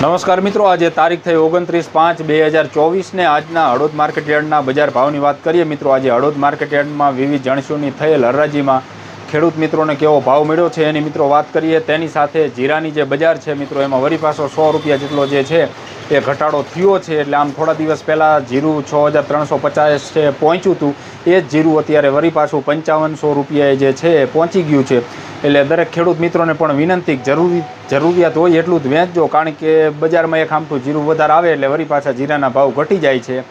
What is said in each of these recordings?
નમસ્કાર મિત્રો, આજે તારીખ થઈ ઓગણત્રીસ પાંચ બે હજાર ચોવીસને આજના હળોદ માર્કેટ યાર્ડના બજાર ભાવની વાત કરીએ. મિત્રો, આજે હળોદ માર્કેટ યાર્ડમાં વિવિધ જણસોની થયેલ હરાજીમાં ખેડૂત મિત્રોને કેવો ભાવ મળ્યો છે એની મિત્રો વાત કરીએ. તેની સાથે જીરાની જે બજાર છે, મિત્રો, એમાં વરી પાછો સો રૂપિયા જેટલો જે છે એ ઘટાડો થયો છે એટલે આમ થોડા દિવસ પહેલાં જીરું છ હજાર ત્રણસો પચાસ છે, પહોંચ્યું હતું. એ જ જીરું અત્યારે વરી પાછું પંચાવનસો રૂપિયાએ જે છે એ પહોંચી ગયું છે. એટલે દરેક ખેડૂત મિત્રોને પણ વિનંતી જરૂરી, જરૂરિયાત હોય એટલું જ વેચજો, કારણ કે બજારમાં એક આમઠું જીરું વધારે આવે એટલે વરી પાછા જીરાના ભાવ ઘટી જાય છે.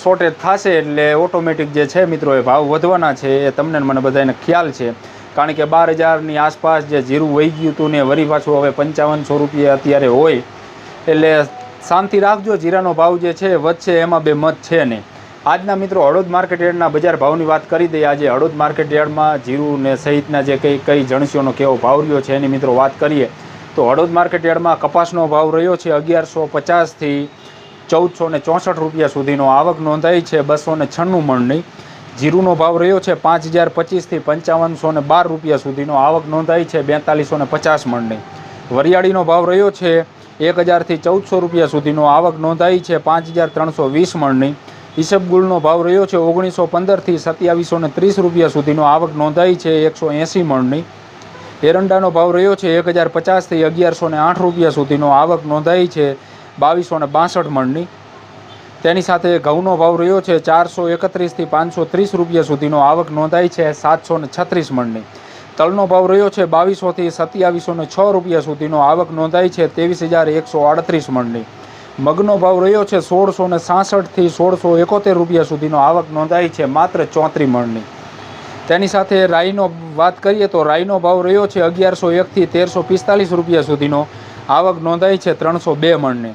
શોર્ટેજ થશે એટલે ઓટોમેટિક જે છે મિત્રો એ ભાવ વધવાના છે, એ તમને મને બધાને ખ્યાલ છે. કારણ કે બાર હજારની આસપાસ જે જીરું વહી ગયું હતું ને વરી પાછું હવે પંચાવનસો રૂપિયા અત્યારે હોય. એટલે શાંતિ રાખજો, જીરાનો ભાવ જે છે વધશે, એમાં બે મત છે નહીં. આજના મિત્રો હળોદ માર્કેટ યાર્ડના બજાર ભાવની વાત કરી દઈએ. આજે હળોદ માર્કેટ યાર્ડમાં જીરું ને સહિતના જે કઈ કઈ જણસીઓનો કેવો ભાવ રહ્યો છે એની મિત્રો વાત કરીએ. તો હળોદ માર્કેટ યાર્ડમાં કપાસનો ભાવ રહ્યો છે અગિયારસો પચાસથી ચૌદસો ને ચોસઠ રૂપિયા સુધીનો આવક નોંધાઈ છે, બસો ને છન્નું મણની જીરુનો ભાવ રહ્યો છે પાંચ હજાર પચીસથી પંચાવનસો ને બાર રૂપિયા સુધીનો આવક નોંધાઈ છે બેતાલીસો ને પચાસ મણની વરિયાળીનો ભાવ રહ્યો છે એક હજારથી ચૌદસો રૂપિયા સુધીનો આવક નોંધાઈ છે. પાંચ હજાર ત્રણસો વીસ મણની ઈસબગુલનો ભાવ રહ્યો છે. ઓગણીસો પંદરથી સત્યાવીસો ને ત્રીસ રૂપિયા સુધીનો આવક નોંધાઈ છે. એકસો એંસી મણની એરંડાનો ભાવ રહ્યો છે. એક હજાર પચાસથી અગિયારસો ને આઠ રૂપિયા સુધીનો આવક નોંધાઈ છે. બાવીસો ને બાસઠ મણની તેની સાથે ઘઉંનો ભાવ રહ્યો છે. ચારસો એકત્રીસથી પાંચસો ત્રીસ રૂપિયા સુધીનો આવક નોંધાઈ છે. સાતસો ને છત્રીસ મણની તલનો ભાવ રહ્યો છે બાવીસોથી સત્યાવીસો ને છ રૂપિયા સુધીનો આવક નોંધાઈ છે ત્રેવીસ હજાર એકસો આડત્રીસ મણની. મગનો ભાવ રહ્યો છે સોળસો ને સાસઠથી સોળસો એકોતેર રૂપિયા સુધીનો આવક નોંધાઈ છે માત્ર ચોત્રી મણની. તેની સાથે રાઈનો વાત કરીએ તો રાઈનો ભાવ રહ્યો છે અગિયારસો એકથી તેરસો પિસ્તાલીસ રૂપિયા સુધીનો આવક નોંધાઈ છે ત્રણસો બે મણની.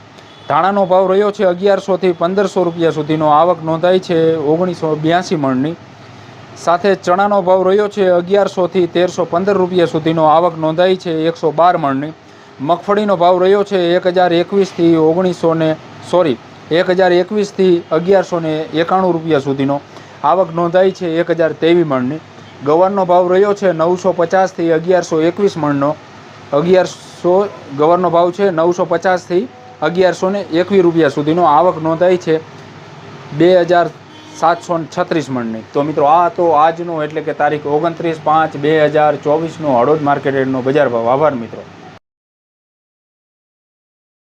ધાણાનો ભાવ રહ્યો છે અગિયારસોથી પંદરસો રૂપિયા સુધીનો આવક નોંધાઈ છે ઓગણીસો બ્યાસી મણની. સાથે ચણાનો ભાવ રહ્યો છે અગિયારસોથી તેરસો પંદર રૂપિયા સુધીનો. આવક નોંધાઈ છે એકસો બાર મણની. મગફળીનો ભાવ રહ્યો છે એક હજાર એકવીસથી ઓગણીસો ને, સોરી, એક હજાર એકવીસથી અગિયારસો ને એકાણું રૂપિયા સુધીનો. આવક નોંધાઈ છે એક હજાર તેવી મણની. ગવારનો ભાવ રહ્યો છે નવસો પચાસથી અગિયારસો એકવીસ મણનો. અગિયારસો, ગવરનો ભાવ છે નવસો પચાસથી અગિયારસો ને એકવીસ રૂપિયા સુધીનો. આવક નોંધાઈ છે બે હજાર સાતસો છત્રીસ મણની. તો મિત્રો, આ તો આજનો એટલે કે તારીખ ઓગણત્રીસ પાંચ બે હજાર ચોવીસનો હળોદ માર્કેટનો બજાર ભાવ. આભાર મિત્રો.